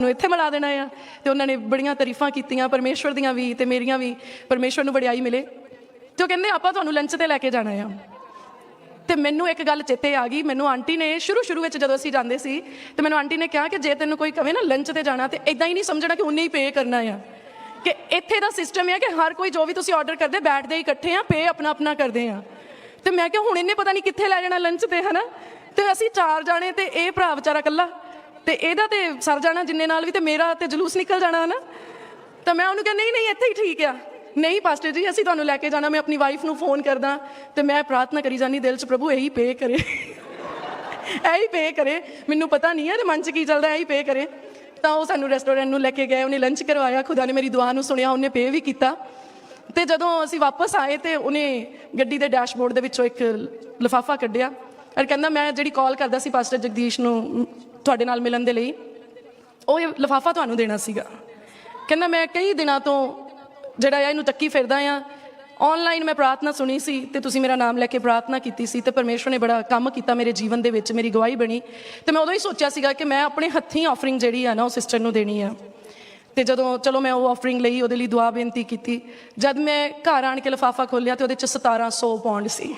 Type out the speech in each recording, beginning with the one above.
ਨੂੰ ਇੱਥੇ ਮਿਲਾ ਦੇਣਾ ਆ ਤੇ ਉਹਨਾਂ ਨੇ ਬੜੀਆਂ ਤਾਰੀਫਾਂ ਕੀਤੀਆਂ ਪਰਮੇਸ਼ਵਰ ਦੀਆਂ ਵੀ ਤੇ ਮੇਰੀਆਂ ਵੀ, ਪਰਮੇਸ਼ਵਰ ਨੂੰ ਵਡਿਆਈ ਮਿਲੇ। ਤੇ ਉਹ ਕਹਿੰਦੇ, ਆਪਾਂ ਤੁਹਾਨੂੰ ਲੰਚ ਤੇ ਲੈ ਕੇ ਜਾਣਾ ਆ। ਤੇ ਮੈਨੂੰ ਇੱਕ ਗੱਲ ਚੇਤੇ ਆ ਗਈ, ਮੈਨੂੰ ਆਂਟੀ ਨੇ ਸ਼ੁਰੂ ਸ਼ੁਰੂ ਵਿੱਚ ਜਦੋਂ ਅਸੀਂ ਜਾਂਦੇ ਸੀ, ਤੇ ਮੈਨੂੰ ਆਂਟੀ ਨੇ ਕਿਹਾ ਕਿ ਜੇ ਤੈਨੂੰ ਕੋਈ ਕਵੇ ਨਾ ਲੰਚ ਤੇ ਜਾਣਾ, ਤੇ ਇਦਾਂ ਹੀ ਨਹੀਂ ਸਮਝਣਾ ਕਿ ਉਹਨੇ ਹੀ ਪੇ ਕਰਨਾ ਆ। ਕਿ ਇੱਥੇ ਦਾ ਸਿਸਟਮ ਹੈ ਕਿ ਹਰ ਕੋਈ ਜੋ ਵੀ ਤੁਸੀਂ ਆਰਡਰ ਕਰਦੇ, ਬੈਠਦੇ ਹੀ ਇਕੱਠੇ ਆ ਪੇ ਆਪਣਾ ਆਪਣਾ ਕਰਦੇ ਆ। ਤੇ ਮੈਂ ਕਿਹਾ, ਹੁਣ ਇਹਨੇ ਪਤਾ ਨਹੀਂ ਕਿੱਥੇ ਲੈ ਜਾਣਾ ਲੰਚ ਤੇ, ਹਨਾ? ਤੇ ਅਸੀਂ ਚਾਰ ਜਾਣੇ ਤੇ ਇਹ ਭਰਾ ਵਿਚਾਰਾ ਇਕੱਲਾ ਤੇ ਇਹਦਾ ਤੇ ਸਰ ਜਾਣਾ ਜਿੰਨੇ ਨਾਲ ਵੀ ਤੇ ਮੇਰਾ ਤੇ ਜਲੂਸ ਨਿਕਲ ਜਾਣਾ ਨਾ ਤਾਂ ਮੈਂ ਉਹਨੂੰ ਕਿਹਾ, ਨਹੀਂ ਨਹੀਂ, ਇੱਥੇ ਹੀ ਠੀਕ ਆ। ਨਹੀਂ, ਪਾਸਟਰ ਜੀ, ਅਸੀਂ ਤੁਹਾਨੂੰ ਲੈ ਕੇ ਜਾਣਾ, ਮੈਂ ਆਪਣੀ ਵਾਈਫ ਨੂੰ ਫੋਨ ਕਰਦਾ ਤੇ ਮੈਂ ਪ੍ਰਾਰਥਨਾ ਕਰੀ ਜਾਨੀ ਦਿਲ 'ਚ ਪ੍ਰਭੂ ਇਹੀ ਪੇ ਕਰੇ। ਇਹੀ ਪੇ ਕਰੇ। ਮੈਨੂੰ ਪਤਾ ਨਹੀਂ ਹੈ ਤੇ ਮਨ 'ਚ ਕੀ ਚੱਲਦਾ, ਇਹੀ ਪੇ ਕਰੇ। ਤਾਂ ਉਹ ਸਾਨੂੰ ਰੈਸਟੋਰੈਂਟ ਨੂੰ ਲੈ ਕੇ ਗਏ, ਉਹਨੇ ਲੰਚ ਕਰਵਾਇਆ, ਖੁਦਾ ਨੇ ਮੇਰੀ ਦੁਆ ਨੂੰ ਸੁਣਿਆ, ਉਹਨੇ ਪੇ ਵੀ ਕੀਤਾ। ਤੇ ਜਦੋਂ ਅਸੀਂ ਵਾਪਸ ਆਏ ਤੇ ਉਹਨੇ ਗੱਡੀ ਦੇ ਡੈਸ਼ਬੋਰਡ ਦੇ ਵਿੱਚੋਂ ਇੱਕ ਲਿਫਾਫਾ ਕੱਢਿਆ ਔਰ ਕਹਿੰਦਾ, ਮੈਂ ਜਿਹੜੀ ਕਾਲ ਕਰਦਾ ਸੀ ਪਾਸਟਰ ਜਗਦੀਸ਼ ਨੂੰ ਤੁਹਾਡੇ ਨਾਲ ਮਿਲਣ ਦੇ ਲਈ। ਉਹ ਇਹ ਲਿਫਾਫਾ ਤੁਹਾਨੂੰ ਦੇਣਾ ਸੀਗਾ। ਕਹਿੰਦਾ, ਮੈਂ ਕਈ ਦਿਨਾਂ ਤੋਂ ਜਿਹੜਾ ਆ, ਇਹਨੂੰ ਚੱਕੀ ਫਿਰਦਾ ਆ। ਆਨਲਾਈਨ ਮੈਂ ਪ੍ਰਾਰਥਨਾ ਸੁਣੀ ਸੀ ਤੇ ਤੁਸੀਂ ਮੇਰਾ ਨਾਮ ਲੈ ਕੇ ਪ੍ਰਾਰਥਨਾ ਕੀਤੀ ਸੀ ਤੇ ਪਰਮੇਸ਼ਵਰ ਨੇ ਬੜਾ ਕੰਮ ਕੀਤਾ ਮੇਰੇ ਜੀਵਨ ਦੇ ਵਿੱਚ, ਮੇਰੀ ਗਵਾਹੀ ਬਣੀ। ਤੇ ਮੈਂ ਉਦੋਂ ਹੀ ਸੋਚਿਆ ਸੀਗਾ ਕਿ ਮੈਂ ਆਪਣੇ ਹੱਥੀਂ ਆਫਰਿੰਗ ਜਿਹੜੀ ਆ ਨਾ, ਉਹ ਸਿਸਟਰ ਨੂੰ ਦੇਣੀ ਆ। ਤੇ ਜਦੋਂ, ਚਲੋ ਮੈਂ ਉਹ ਆਫਰਿੰਗ ਲਈ, ਉਹਦੇ ਲਈ ਦੁਆ ਬੇਨਤੀ ਕੀਤੀ। ਜਦ ਮੈਂ ਘਰ ਆਣ ਕੇ ਲਿਫਾਫਾ ਖੋਲ੍ਹਿਆ ਤੇ ਉਹਦੇ ਚ 1700 ਪੌਂਡ ਸੀ।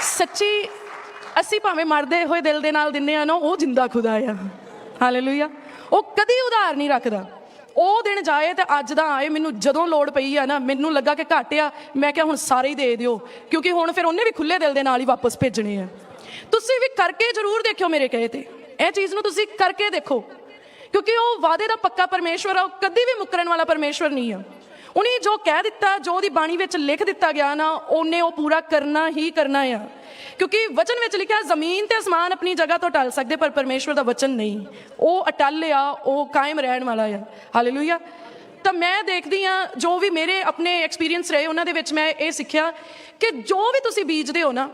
ਸੱਚੀ ਅਸੀਂ ਭਾਵੇਂ ਮਰਦੇ ਹੋਏ ਦਿਲ ਦੇ ਨਾਲ ਦਿੰਨੇ ਆ ਨਾ, ਉਹ ਜਿੰਦਾ ਖੁਦਾ ਆ। ਹਾਲੇਲੂਇਆ ਉਹ ਕਦੀ ਉਧਾਰ ਨਹੀਂ ਰੱਖਦਾ। ਉਹ ਦਿਨ ਜਾਏ ਤੇ ਅੱਜ ਦਾ ਆਏ, ਮੈਨੂੰ ਜਦੋਂ ਲੋੜ ਪਈ ਆ ਨਾ, ਮੈਨੂੰ ਲੱਗਾ ਕਿ ਘੱਟ ਆ, ਮੈਂ ਕਿਹਾ ਹੁਣ ਸਾਰੇ ਹੀ ਦੇ ਦਿਓ। ਕਿਉਂਕਿ ਹੁਣ ਫਿਰ ਉਹਨੇ ਵੀ ਖੁੱਲੇ ਦਿਲ ਦੇ ਨਾਲ ਹੀ ਵਾਪਸ ਭੇਜਣੇ ਆ। ਤੁਸੀਂ ਵੀ ਕਰਕੇ ਜ਼ਰੂਰ ਦੇਖਿਓ ਮੇਰੇ ਕਹੇ ਤੇ। ਇਹ ਚੀਜ਼ ਨੂੰ ਤੁਸੀਂ ਕਰਕੇ ਦੇਖੋ। ਕਿਉਂਕਿ ਉਹ ਵਾਅਦੇ ਦਾ ਪੱਕਾ ਪਰਮੇਸ਼ਵਰ ਆ, ਉਹ ਕਦੀ ਵੀ ਮੁੱਕਰਨ ਵਾਲਾ ਪਰਮੇਸ਼ਵਰ ਨਹੀਂ ਆ। ਉਹਨੇ ਜੋ ਕਹਿ ਦਿੱਤਾ, ਜੋ ਉਹਦੀ ਬਾਣੀ ਵਿੱਚ ਲਿਖ ਦਿੱਤਾ ਗਿਆ ਨਾ, ਉਹਨੇ ਉਹ ਪੂਰਾ ਕਰਨਾ ਹੀ ਕਰਨਾ ਆ। ਕਿਉਂਕਿ ਵਚਨ ਵਿੱਚ ਲਿਖਿਆ, ਜ਼ਮੀਨ ਤੇ ਅਸਮਾਨ ਆਪਣੀ ਜਗ੍ਹਾ ਤੋਂ ਟਲ ਸਕਦੇ, ਪਰ ਪਰਮੇਸ਼ਵਰ ਦਾ ਵਚਨ ਨਹੀਂ। ਉਹ ਅਟਲ ਆ, ਉਹ ਕਾਇਮ ਰਹਿਣ ਵਾਲਾ ਆ। ਹਾਲੇਲੂਇਆ ਤਾਂ ਮੈਂ ਦੇਖਦੀ ਆ ਜੋ ਵੀ ਮੇਰੇ ਆਪਣੇ ਐਕਸਪੀਰੀਅੰਸ ਰਹੇ, ਉਹਨਾਂ ਦੇ ਵਿੱਚ ਮੈਂ ਇਹ ਸਿੱਖਿਆ ਕਿ ਜੋ ਵੀ ਤੁਸੀਂ ਬੀਜਦੇ ਹੋ ਨਾ,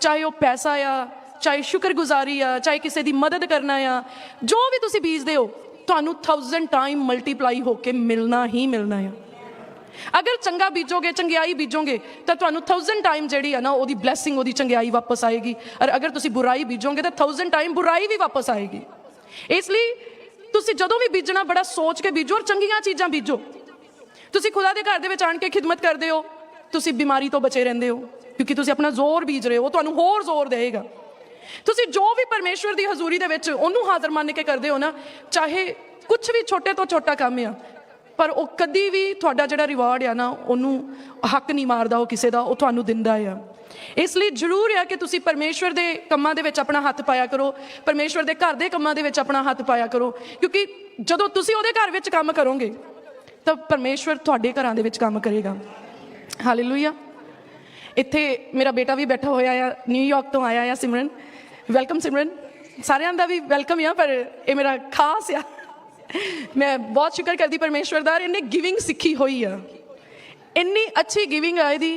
ਚਾਹੇ ਉਹ ਪੈਸਾ ਆ, ਚਾਹੇ ਸ਼ੁਕਰਗੁਜ਼ਾਰੀ ਆ, ਚਾਹੇ ਕਿਸੇ ਦੀ ਮਦਦ ਕਰਨਾ ਆ, ਜੋ ਵੀ ਤੁਸੀਂ ਬੀਜਦੇ ਹੋ, ਤੁਹਾਨੂੰ 1000 ਟਾਈਮ ਮਲਟੀਪਲਾਈ ਹੋ ਕੇ ਮਿਲਣਾ ਹੀ ਮਿਲਣਾ ਆ। ਅਗਰ ਚੰਗਾ ਬੀਜੋਗੇ, ਚੰਗਿਆਈ ਬੀਜੋਗੇ, ਤਾਂ ਤੁਹਾਨੂੰ 1000 ਟਾਈਮ ਜਿਹੜੀ ਆ ਨਾ, ਉਹਦੀ ਬਲੇਸਿੰਗ ਉਹਦੀ ਚੰਗਿਆਈ ਵਾਪਸ ਆਏਗੀ। ਔਰ ਅਗਰ ਤੁਸੀਂ ਬੁਰਾਈ ਬੀਜੋਗੇ, ਤਾਂ 1000 ਟਾਈਮ ਬੁਰਾਈ ਵੀ ਵਾਪਸ ਆਏਗੀ। ਇਸ ਲਈ ਤੁਸੀਂ ਜਦੋਂ ਵੀ ਬੀਜਣਾ, ਬੜਾ ਸੋਚ ਕੇ ਬੀਜੋ ਔਰ ਚੰਗੀਆਂ ਚੀਜ਼ਾਂ ਬੀਜੋ। ਤੁਸੀਂ ਖੁਦਾ ਦੇ ਘਰ ਦੇ ਵਿੱਚ ਆਣ ਕੇ ਖਿਦਮਤ ਕਰਦੇ ਹੋ। ਤੁਸੀਂ ਬਿਮਾਰੀ ਤੋਂ ਬਚੇ ਰਹਿੰਦੇ ਹੋ, ਕਿਉਂਕਿ ਤੁਸੀਂ ਆਪਣਾ ਜ਼ੋਰ ਬੀਜ ਰਹੇ ਹੋ, ਉਹ ਤੁਹਾਨੂੰ ਹੋਰ ਜ਼ੋਰ ਦੇਵੇਗਾ। ਤੁਸੀਂ ਜੋ ਵੀ ਪਰਮੇਸ਼ਵਰ ਦੀ ਹਜ਼ੂਰੀ ਦੇ ਵਿੱਚ ਉਹਨੂੰ ਹਾਜ਼ਰ ਮੰਨ ਕੇ ਕਰਦੇ ਹੋ ਨਾ, ਚਾਹੇ ਕੁਝ ਵੀ ਛੋਟੇ ਤੋਂ ਛੋਟਾ ਕੰਮ ਆ ਪਰ ਉਹ ਕਦੀ ਵੀ ਤੁਹਾਡਾ ਜਿਹੜਾ ਰਿਵਾਰਡ ਆ ਨਾ, ਉਹਨੂੰ ਹੱਕ ਨਹੀਂ ਮਾਰਦਾ ਉਹ ਕਿਸੇ ਦਾ, ਉਹ ਤੁਹਾਨੂੰ ਦਿੰਦਾ ਆ। ਇਸ ਲਈ ਜ਼ਰੂਰ ਆ ਕਿ ਤੁਸੀਂ ਪਰਮੇਸ਼ਵਰ ਦੇ ਕੰਮਾਂ ਦੇ ਵਿੱਚ ਆਪਣਾ ਹੱਥ ਪਾਇਆ ਕਰੋ, ਪਰਮੇਸ਼ਵਰ ਦੇ ਘਰ ਦੇ ਕੰਮਾਂ ਦੇ ਵਿੱਚ ਆਪਣਾ ਹੱਥ ਪਾਇਆ ਕਰੋ, ਕਿਉਂਕਿ ਜਦੋਂ ਤੁਸੀਂ ਉਹਦੇ ਘਰ ਵਿੱਚ ਕੰਮ ਕਰੋਗੇ, ਤਾਂ ਪਰਮੇਸ਼ਵਰ ਤੁਹਾਡੇ ਘਰਾਂ ਦੇ ਵਿੱਚ ਕੰਮ ਕਰੇਗਾ। ਹਾਲੇਲੂਇਆ ਇੱਥੇ ਮੇਰਾ ਬੇਟਾ ਵੀ ਬੈਠਾ ਹੋਇਆ ਆ ਨਿਊਯਾਰਕ ਤੋਂ ਆਇਆ ਆ ਸਿਮਰਨ। ਵੈਲਕਮ ਸਿਮਰਨ। ਸਾਰਿਆਂ ਦਾ ਵੀ ਵੈਲਕਮ ਆ, ਪਰ ਇਹ ਮੇਰਾ ਖਾਸ ਆ। ਮੈਂ ਬਹੁਤ ਸ਼ੁਕਰ ਕਰਦੀ ਪਰਮੇਸ਼ਵਰ ਦਾ ਇਹਨੇ ਗਿਵਿੰਗ ਸਿੱਖੀ ਹੋਈ ਆ। ਇੰਨੀ ਅੱਛੀ ਗਿਵਿੰਗ ਆ ਇਹਦੀ।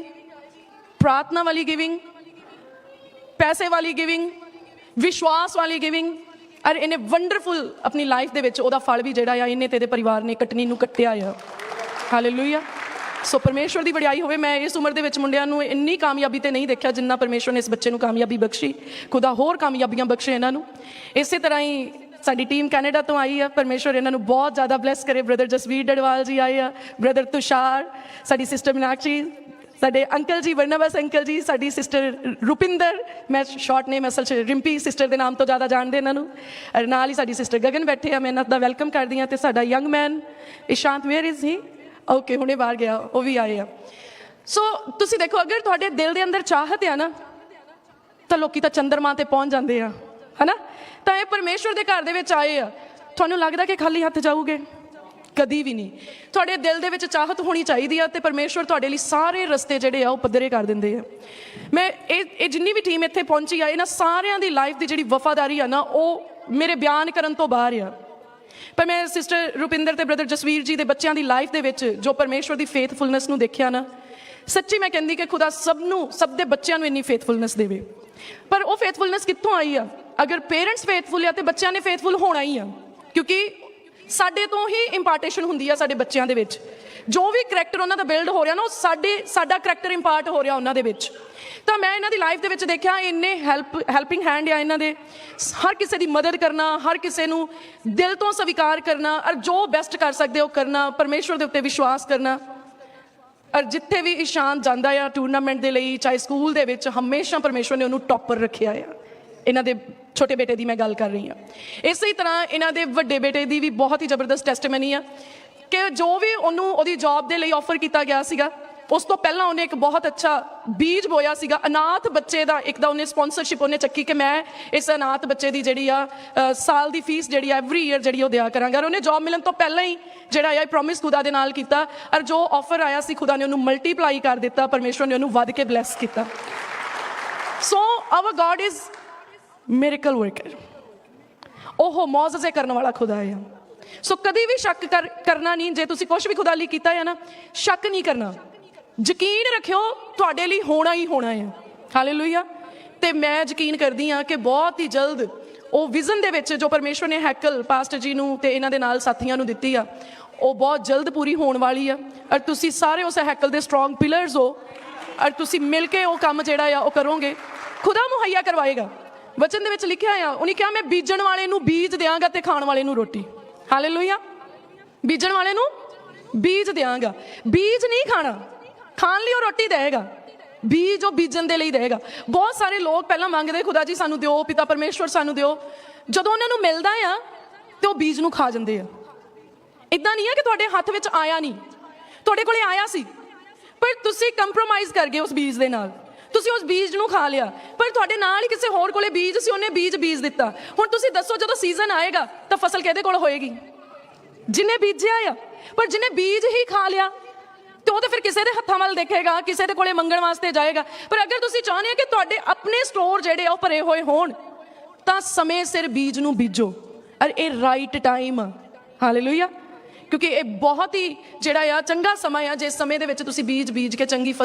ਪ੍ਰਾਰਥਨਾ ਵਾਲੀ ਗਿਵਿੰਗ ਪੈਸੇ ਵਾਲੀ ਗਿਵਿੰਗ ਵਿਸ਼ਵਾਸ ਵਾਲੀ ਗਿਵਿੰਗ ਔਰ ਇਹਨੇ ਵੰਡਰਫੁਲ ਆਪਣੀ ਲਾਈਫ ਦੇ ਵਿੱਚ ਉਹਦਾ ਫਲ ਵੀ ਜਿਹੜਾ ਆ ਇਹਨੇ ਤੇ ਇਹਦੇ ਪਰਿਵਾਰ ਨੇ ਕੱਟਣੀ ਨੂੰ ਕੱਟਿਆ ਆ। ਹਾਲੇਲੂਇਆ ਸੋ ਪਰਮੇਸ਼ਵਰ ਦੀ ਵਡਿਆਈ ਹੋਵੇ, ਮੈਂ ਇਸ ਉਮਰ ਦੇ ਵਿੱਚ ਮੁੰਡਿਆਂ ਨੂੰ ਇੰਨੀ ਕਾਮਯਾਬੀ ਤੇ ਨਹੀਂ ਦੇਖਿਆ ਜਿੰਨਾ ਪਰਮੇਸ਼ਵਰ ਨੇ ਇਸ ਬੱਚੇ ਨੂੰ ਕਾਮਯਾਬੀ ਬਖਸ਼ੀ। ਖੁਦਾ ਹੋਰ ਕਾਮਯਾਬੀਆਂ ਬਖਸ਼ੇ ਇਹਨਾਂ ਨੂੰ। ਇਸੇ ਤਰ੍ਹਾਂ ਹੀ ਸਾਡੀ ਟੀਮ ਕੈਨੇਡਾ ਤੋਂ ਆਈ ਆ, ਪਰਮੇਸ਼ਵਰ ਇਹਨਾਂ ਨੂੰ ਬਹੁਤ ਜ਼ਿਆਦਾ ਬਲੈਸ ਕਰੇ। ਬ੍ਰਦਰ ਜਸਵੀਰ ਡੜਵਾਲ ਜੀ ਆਏ ਆ ਬ੍ਰਦਰ ਤੁਸ਼ਾਰ, ਸਾਡੀ ਸਿਸਟਰ ਮੀਨਾਕਸ਼ੀ, ਸਾਡੇ ਅੰਕਲ ਜੀ, ਵਰਨਵਸ ਅੰਕਲ ਜੀ, ਸਾਡੀ ਸਿਸਟਰ ਰੁਪਿੰਦਰ, ਮੈਂ ਸ਼ਾਰਟ ਨੇਮ ਅਸਲ ਚ ਰਿੰਪੀ ਸਿਸਟਰ ਦੇ ਨਾਮ ਤੋਂ ਜ਼ਿਆਦਾ ਜਾਣਦੇ ਇਹਨਾਂ ਨੂੰ। ਔਰ ਨਾਲ ਹੀ ਸਾਡੀ ਸਿਸਟਰ ਗਗਨ ਬੈਠੇ ਆ, ਮੈਂ ਇਹਨਾਂ ਦਾ ਵੈਲਕਮ ਕਰਦੀ ਹਾਂ ਤੇ ਸਾਡਾ young man Ishant where is he okay ਹੁਣੇ ਬਾਹਰ ਗਿਆ, ਉਹ ਵੀ ਆਏ ਆ। ਸੋ ਤੁਸੀਂ ਦੇਖੋ, ਅਗਰ ਤੁਹਾਡੇ ਦਿਲ ਦੇ ਅੰਦਰ ਚਾਹਤ ਆ ਨਾ, ਤਾਂ ਲੋਕੀ ਤਾਂ ਚੰਦਰਮਾ ਤੇ ਪਹੁੰਚ ਜਾਂਦੇ ਆ। ਹਨਾ? ਤਾਂ ਇਹ ਪਰਮੇਸ਼ਵਰ ਦੇ ਘਰ ਦੇ ਵਿੱਚ ਆਏ ਆ। ਤੁਹਾਨੂੰ ਲੱਗਦਾ ਕਿ ਖਾਲੀ ਹੱਥ ਜਾਊਗੇ ਕਦੀ ਵੀ ਨਹੀਂ। ਤੁਹਾਡੇ ਦਿਲ ਦੇ ਵਿੱਚ ਚਾਹਤ ਹੋਣੀ ਚਾਹੀਦੀ ਆ ਤੇ ਪਰਮੇਸ਼ਵਰ ਤੁਹਾਡੇ ਲਈ ਸਾਰੇ ਰਸਤੇ ਜਿਹੜੇ ਆ, ਉਹ ਪੱਧਰੇ ਕਰ ਦਿੰਦੇ ਆ। ਮੈਂ ਇਹ ਇਹ ਜਿੰਨੀ ਵੀ ਟੀਮ ਇੱਥੇ ਪਹੁੰਚੀ ਆ, ਇਹਨਾਂ ਸਾਰਿਆਂ ਦੀ ਲਾਈਫ ਦੀ ਜਿਹੜੀ ਵਫਾਦਾਰੀ ਆ ਨਾ, ਉਹ ਮੇਰੇ ਬਿਆਨ ਕਰਨ ਤੋਂ ਬਾਹਰ ਆ। ਪਰ ਮੈਂ ਸਿਸਟਰ ਰੁਪਿੰਦਰ ਤੇ ਬ੍ਰਦਰ ਜਸਵੀਰ ਜੀ ਦੇ ਬੱਚਿਆਂ ਦੀ ਲਾਈਫ ਦੇ ਵਿੱਚ ਜੋ ਪਰਮੇਸ਼ਵਰ ਦੀ ਫੇਥਫੁਲਨੈਸ ਨੂੰ ਦੇਖਿਆ ਨਾ, ਸੱਚੀ ਮੈਂ ਕਹਿੰਦੀ ਕਿ ਖੁਦਾ ਸਭ ਨੂੰ, ਸਭ ਦੇ ਬੱਚਿਆਂ ਨੂੰ ਇੰਨੀ ਫੇਥਫੁਲਨੈਸ ਦੇਵੇ। ਪਰ ਉਹ ਫੇਥਫੁਲਨੈਸ ਕਿੱਥੋਂ ਆਈ ਆ? ਅਗਰ ਪੇਰੈਂਟਸ ਫੇਥਫੁਲ ਆ ਤੇ ਬੱਚਿਆਂ ਨੇ ਫੇਥਫੁਲ ਹੋਣਾ ਹੀ ਆ, ਕਿਉਂਕਿ ਸਾਡੇ ਤੋਂ ਹੀ ਇੰਪਾਰਟੇਸ਼ਨ ਹੁੰਦੀ ਆ ਸਾਡੇ ਬੱਚਿਆਂ ਦੇ ਵਿੱਚ। ਜੋ ਵੀ ਕਰੈਕਟਰ ਉਹਨਾਂ ਦਾ ਬਿਲਡ ਹੋ ਰਿਹਾ ਨਾ, ਉਹ ਸਾਡੇ, ਸਾਡਾ ਕਰੈਕਟਰ ਇੰਪਾਰਟ ਹੋ ਰਿਹਾ ਉਹਨਾਂ ਦੇ ਵਿੱਚ। ਤਾਂ ਮੈਂ ਇਹਨਾਂ ਦੀ ਲਾਈਫ ਦੇ ਵਿੱਚ ਦੇਖਿਆ, ਇੰਨੇ ਹੈਲਪ ਹੈਲਪਿੰਗ ਹੈਂਡ ਆ ਇਹਨਾਂ ਦੇ। ਹਰ ਕਿਸੇ ਦੀ ਮਦਦ ਕਰਨਾ, ਹਰ ਕਿਸੇ ਨੂੰ ਦਿਲ ਤੋਂ ਸਵੀਕਾਰ ਕਰਨਾ, ਔਰ ਜੋ ਬੈਸਟ ਕਰ ਸਕਦੇ ਹੋ ਕਰਨਾ, ਪਰਮੇਸ਼ਵਰ ਦੇ ਉੱਤੇ ਵਿਸ਼ਵਾਸ ਕਰਨਾ। ਔਰ ਜਿੱਥੇ ਵੀ ਇਸ਼ਾਨ ਜਾਂਦਾ ਆ ਟੂਰਨਾਮੈਂਟ ਦੇ ਲਈ, ਚਾਹੇ ਸਕੂਲ ਦੇ ਵਿੱਚ, ਹਮੇਸ਼ਾ ਪਰਮੇਸ਼ਵਰ ਨੇ ਉਹਨੂੰ ਟੌਪਰ ਰੱਖਿਆ ਆ। ਇਹਨਾਂ ਦੇ ਛੋਟੇ ਬੇਟੇ ਦੀ ਮੈਂ ਗੱਲ ਕਰ ਰਹੀ ਹਾਂ। ਇਸੇ ਤਰ੍ਹਾਂ ਇਹਨਾਂ ਦੇ ਵੱਡੇ ਬੇਟੇ ਦੀ ਵੀ ਬਹੁਤ ਹੀ ਜ਼ਬਰਦਸਤ ਟੈਸਟਮਨੀ ਆ ਕਿ ਜੋ ਵੀ ਉਹਨੂੰ ਉਹਦੀ ਜੌਬ ਦੇ ਲਈ ਆਫਰ ਕੀਤਾ ਗਿਆ ਸੀਗਾ, ਉਸ ਤੋਂ ਪਹਿਲਾਂ ਉਹਨੇ ਇੱਕ ਬਹੁਤ ਅੱਛਾ ਬੀਜ ਬੋਇਆ ਸੀਗਾ। ਅਨਾਥ ਬੱਚੇ ਦਾ ਇੱਕ ਦਾ ਉਹਨੇ ਸਪਾਂਸਰਸ਼ਿਪ ਉਹਨੇ ਚੱਕੀ ਕਿ ਮੈਂ ਇਸ ਅਨਾਥ ਬੱਚੇ ਦੀ ਜਿਹੜੀ ਆ ਸਾਲ ਦੀ ਫੀਸ ਜਿਹੜੀ ਆ ਐਵਰੀ ਈਅਰ ਜਿਹੜੀ ਉਹ ਦਿਆ ਕਰਾਂਗਾ। ਔਰ ਉਹਨੇ ਜੌਬ ਮਿਲਣ ਤੋਂ ਪਹਿਲਾਂ ਹੀ ਜਿਹੜਾ ਆ ਪ੍ਰੋਮਿਸ ਖੁਦਾ ਦੇ ਨਾਲ ਕੀਤਾ। ਔਰ ਜੋ ਆਫਰ ਆਇਆ ਸੀ, ਖੁਦਾ ਨੇ ਉਹਨੂੰ ਮਲਟੀਪਲਾਈ ਕਰ ਦਿੱਤਾ। ਪਰਮੇਸ਼ਵਰ ਨੇ ਉਹਨੂੰ ਵੱਧ ਕੇ ਬਲੈਸ ਕੀਤਾ। So our god is miracle worker ਉਹ ਮੌਜਜ਼ੇ ਕਰਨ ਵਾਲਾ ਖੁਦਾ ਹੈ। ਸੋ ਕਦੀ ਵੀ ਸ਼ੱਕ ਕਰ- ਕਰਨਾ ਨਹੀਂ, ਜੇ ਤੁਸੀਂ ਕੁਝ ਵੀ ਖੁਦਾ ਲਈ ਕੀਤਾ ਹੈ ਨਾ, ਸ਼ੱਕ ਨਹੀਂ ਕਰਨਾ। ਯਕੀਨ ਰੱਖਿਓ, ਤੁਹਾਡੇ ਲਈ ਹੋਣਾ ਹੀ ਹੋਣਾ ਹੈ। ਹਾਲੇਲੂਇਆ ਤੇ ਮੈਂ ਯਕੀਨ ਕਰਦੀ ਹਾਂ ਕਿ ਬਹੁਤ ਹੀ ਜਲਦ ਉਹ ਵਿਜ਼ਨ ਦੇ ਵਿੱਚ ਜੋ ਪਰਮੇਸ਼ਵਰ ਨੇ ਹੈਕਲ ਪਾਸਟਰ ਜੀ ਨੂੰ ਤੇ ਇਹਨਾਂ ਦੇ ਨਾਲ ਸਾਥੀਆਂ ਨੂੰ ਦਿੱਤੀ ਆ, ਉਹ ਬਹੁਤ ਜਲਦ ਪੂਰੀ ਹੋਣ ਵਾਲੀ ਆ। ਔਰ ਤੁਸੀਂ ਸਾਰੇ ਉਸ ਹੈਕਲ ਦੇ ਸਟਰੋਂਗ ਪਿਲਰਸ ਹੋ, ਔਰ ਤੁਸੀਂ ਮਿਲ ਕੇ ਉਹ ਕੰਮ ਜਿਹੜਾ ਆ, ਉਹ ਕਰੋਗੇ। ਖੁਦਾ ਮੁਹੱਈਆ ਕਰਵਾਏਗਾ। ਵਚਨ ਦੇ ਵਿੱਚ ਲਿਖਿਆ ਆ ਉਹਨੇ ਕਿਹਾ, ਮੈਂ ਬੀਜਣ ਵਾਲੇ ਨੂੰ ਬੀਜ ਦਿਆਂਗਾ ਤੇ ਖਾਣ ਵਾਲੇ ਨੂੰ ਰੋਟੀ। ਹਾਲੇਲੂਇਆ ਬੀਜਣ ਵਾਲੇ ਨੂੰ ਬੀਜ ਦਿਆਂਗਾ। ਬੀਜ ਨਹੀਂ ਖਾਣਾ, ਖਾਣ ਲਈ ਉਹ ਰੋਟੀ ਦੇਗਾ ਬੀਜ ਉਹ ਬੀਜਣ ਦੇ ਲਈ ਦੇਗਾ ਬਹੁਤ ਸਾਰੇ ਲੋਕ ਪਹਿਲਾਂ ਮੰਗਦੇ, ਖੁਦਾ ਜੀ, ਸਾਨੂੰ ਦਿਓ, ਪਿਤਾ ਪਰਮੇਸ਼ਵਰ ਸਾਨੂੰ ਦਿਓ। ਜਦੋਂ ਉਹਨਾਂ ਨੂੰ ਮਿਲਦਾ ਆ, ਤੇ ਉਹ ਬੀਜ ਨੂੰ ਖਾ ਜਾਂਦੇ ਆ। ਇਦਾਂ ਨਹੀਂ ਆ ਕਿ ਤੁਹਾਡੇ ਹੱਥ ਵਿੱਚ ਆਇਆ ਨਹੀਂ। ਤੁਹਾਡੇ ਕੋਲੇ ਆਇਆ ਸੀ, ਪਰ ਤੁਸੀਂ ਕੰਪਰੋਮਾਈਜ਼ ਕਰ ਗਏ ਉਸ ਬੀਜ ਦੇ ਨਾਲ। ਤੁਸੀਂ ਉਸ ਬੀਜ ਨੂੰ ਖਾ ਲਿਆ। ਪਰ ਤੁਹਾਡੇ ਨਾਲ ਹੀ ਕਿਸੇ ਹੋਰ ਕੋਲੇ ਬੀਜ ਸੀ, ਉਹਨੇ ਬੀਜ ਬੀਜ ਦਿੱਤਾ। ਹੁਣ ਤੁਸੀਂ ਦੱਸੋ, ਜਦੋਂ ਸੀਜ਼ਨ ਆਏਗਾ, ਤਾਂ ਫਸਲ ਕਿਹਦੇ ਕੋਲ ਹੋਏਗੀ? ਜਿਨੇ ਬੀਜਿਆ ਆ, ਪਰ ਜਿਨੇ ਬੀਜ ਹੀ ਖਾ ਲਿਆ, ਤੇ ਉਹ ਤਾਂ ਫਿਰ ਕਿਸੇ ਦੇ ਹੱਥਾਂ ਵੱਲ ਦੇਖੇਗਾ, ਕਿਸੇ ਦੇ ਕੋਲੇ ਮੰਗਣ ਵਾਸਤੇ ਜਾਏਗਾ। ਪਰ ਅਗਰ ਤੁਸੀਂ ਚਾਹੁੰਦੇ ਹੋ ਕਿ ਤੁਹਾਡੇ ਆਪਣੇ ਸਟੋਰ ਜਿਹੜੇ ਆ, ਉਹ ਭਰੇ ਹੋਏ ਹੋਣ, ਤਾਂ ਸਮੇਂ ਸਿਰ ਬੀਜ ਨੂੰ ਬੀਜੋ। ਔਰ ਇਹ ਰਾਈਟ ਟਾਈਮ ਆ। ਹਾਲੇਲੂਇਆ ਕਿਉਂਕਿ ਇਹ ਬਹੁਤ ਹੀ ਜਿਹੜਾ ਆ, ਚੰਗਾ ਸਮਾਂ ਆ, ਜਿਸ ਸਮੇਂ ਦੇ ਵਿੱਚ ਤੁਸੀਂ ਬੀਜ ਬੀਜ ਕੇ ਚੰਗੀ ਫਸਲ